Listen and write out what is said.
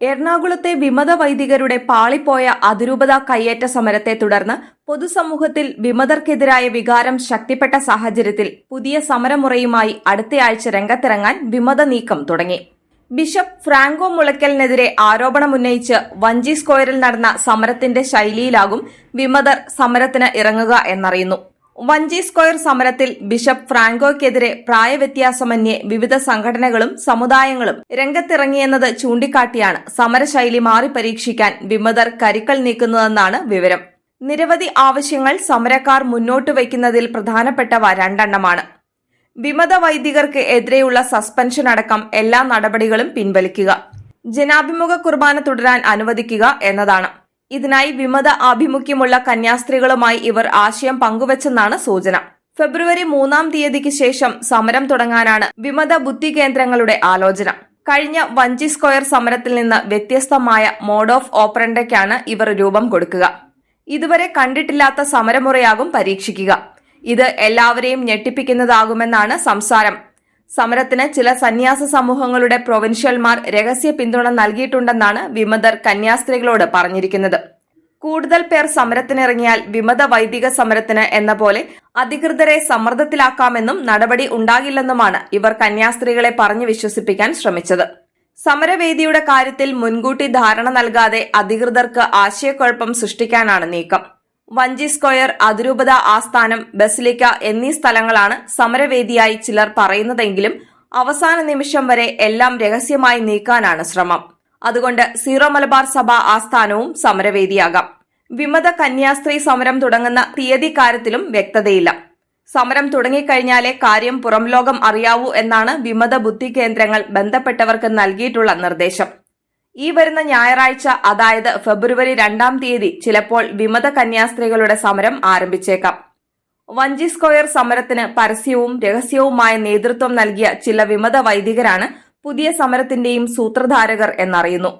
എറണാകുളത്തെ വിമത വൈദികരുടെ പാളിപ്പോയ അതിരൂപത കയ്യേറ്റ സമരത്തെ തുടർന്ന് പൊതുസമൂഹത്തിൽ വിമതർക്കെതിരായ വികാരം ശക്തിപ്പെട്ട സാഹചര്യത്തിൽ പുതിയ സമരമുറയുമായി അടുത്തയാഴ്ച രംഗത്തിറങ്ങാൻ വിമത നീക്കം തുടങ്ങി. ബിഷപ്പ് ഫ്രാങ്കോ മുളയ്ക്കലിനെതിരെ ആരോപണമുന്നയിച്ച് വഞ്ചി സ്ക്വയറിൽ നടന്ന സമരത്തിന്റെ ശൈലിയിലാകും വിമതർ സമരത്തിന് ഇറങ്ങുക എന്നറിയുന്നു. വഞ്ചി സ്ക്വയർ സമരത്തിൽ ബിഷപ്പ് ഫ്രാങ്കോയ്ക്കെതിരെ പ്രായവ്യത്യാസമന്യേ വിവിധ സംഘടനകളും സമുദായങ്ങളും രംഗത്തിറങ്ങിയെന്നത് ചൂണ്ടിക്കാട്ടിയാണ് സമരശൈലി മാറി പരീക്ഷിക്കാൻ വിമതർ കരിക്കൽ നീക്കുന്നതെന്നാണ് വിവരം. നിരവധി ആവശ്യങ്ങൾ സമരക്കാർ മുന്നോട്ട് വയ്ക്കുന്നതിൽ പ്രധാനപ്പെട്ടവ രണ്ടെണ്ണമാണ്. വിമത വൈദികർക്ക് എതിരെയുള്ള സസ്പെൻഷൻ അടക്കം എല്ലാ നടപടികളും പിൻവലിക്കുക. ജനാഭിമുഖ കുർബാന തുടരാൻ അനുവദിക്കുക എന്നതാണ്. ഇതിനായി വിമത ആഭിമുഖ്യമുള്ള കന്യാസ്ത്രീകളുമായി ഇവർ ആശയം പങ്കുവച്ചെന്നാണ് സൂചന. ഫെബ്രുവരി മൂന്നാം തീയതിക്ക് ശേഷം സമരം തുടങ്ങാനാണ് വിമത ബുദ്ധി കേന്ദ്രങ്ങളുടെ ആലോചന. കഴിഞ്ഞ വഞ്ചി സ്ക്വയർ സമരത്തിൽ നിന്ന് വ്യത്യസ്തമായ മോഡ് ഓഫ് ഓപ്പറൻഡയ്ക്കാണ് ഇവർ രൂപം കൊടുക്കുക. ഇതുവരെ കണ്ടിട്ടില്ലാത്ത സമരമുറയാകും പരീക്ഷിക്കുക. ഇത് എല്ലാവരെയും ഞെട്ടിപ്പിക്കുന്നതാകുമെന്നാണ് സംസാരം. സമരത്തിന് ചില സന്യാസ സമൂഹങ്ങളുടെ പ്രൊവിൻഷ്യൽമാർ രഹസ്യ പിന്തുണ നൽകിയിട്ടുണ്ടെന്നാണ് വിമതർ കന്യാസ്ത്രീകളോട് പറഞ്ഞിരിക്കുന്നത്. കൂടുതൽ പേർ സമരത്തിനിറങ്ങിയാൽ വിമത വൈദിക സമരത്തിന് എന്ന പോലെ അധികൃതരെ സമ്മർദ്ദത്തിലാക്കാമെന്നും നടപടി ഉണ്ടാകില്ലെന്നുമാണ് ഇവർ കന്യാസ്ത്രീകളെ പറഞ്ഞു വിശ്വസിപ്പിക്കാൻ ശ്രമിച്ചത്. സമരവേദിയുടെ കാര്യത്തിൽ മുൻകൂട്ടി ധാരണ നൽകാതെ അധികൃതർക്ക് ആശയക്കുഴപ്പം സൃഷ്ടിക്കാനാണ് നീക്കം. വഞ്ചി സ്ക്വയർ അതിരൂപത ആസ്ഥാനം ബസിലിക്ക എന്നീ സ്ഥലങ്ങളാണ് സമരവേദിയായി ചിലർ പറയുന്നതെങ്കിലും അവസാന നിമിഷം വരെ എല്ലാം രഹസ്യമായി നീക്കാനാണ് ശ്രമം. അതുകൊണ്ട് സീറോ മലബാർ സഭ ആസ്ഥാനവും സമരവേദിയാകാം. വിമത കന്യാസ്ത്രീ സമരം തുടങ്ങുന്ന തീയതി കാര്യത്തിലും വ്യക്തതയില്ല. സമരം തുടങ്ങിക്കഴിഞ്ഞാലേ കാര്യം പുറംലോകം അറിയാവൂ എന്നാണ് വിമത ബുദ്ധി കേന്ദ്രങ്ങൾ ബന്ധപ്പെട്ടവർക്ക് നൽകിയിട്ടുള്ള നിർദ്ദേശം. ഈ വരുന്ന ഞായറാഴ്ച അതായത് ഫെബ്രുവരി രണ്ടാം തീയതി ചിലപ്പോൾ വിമത കന്യാസ്ത്രീകളുടെ സമരം ആരംഭിച്ചേക്കാം. വഞ്ചി സ്ക്വയർ സമരത്തിന് പരസ്യവും രഹസ്യവുമായ നേതൃത്വം നൽകിയ ചില വിമത വൈദികരാണ് പുതിയ സമരത്തിന്റെയും സൂത്രധാരകർ എന്നറിയുന്നു.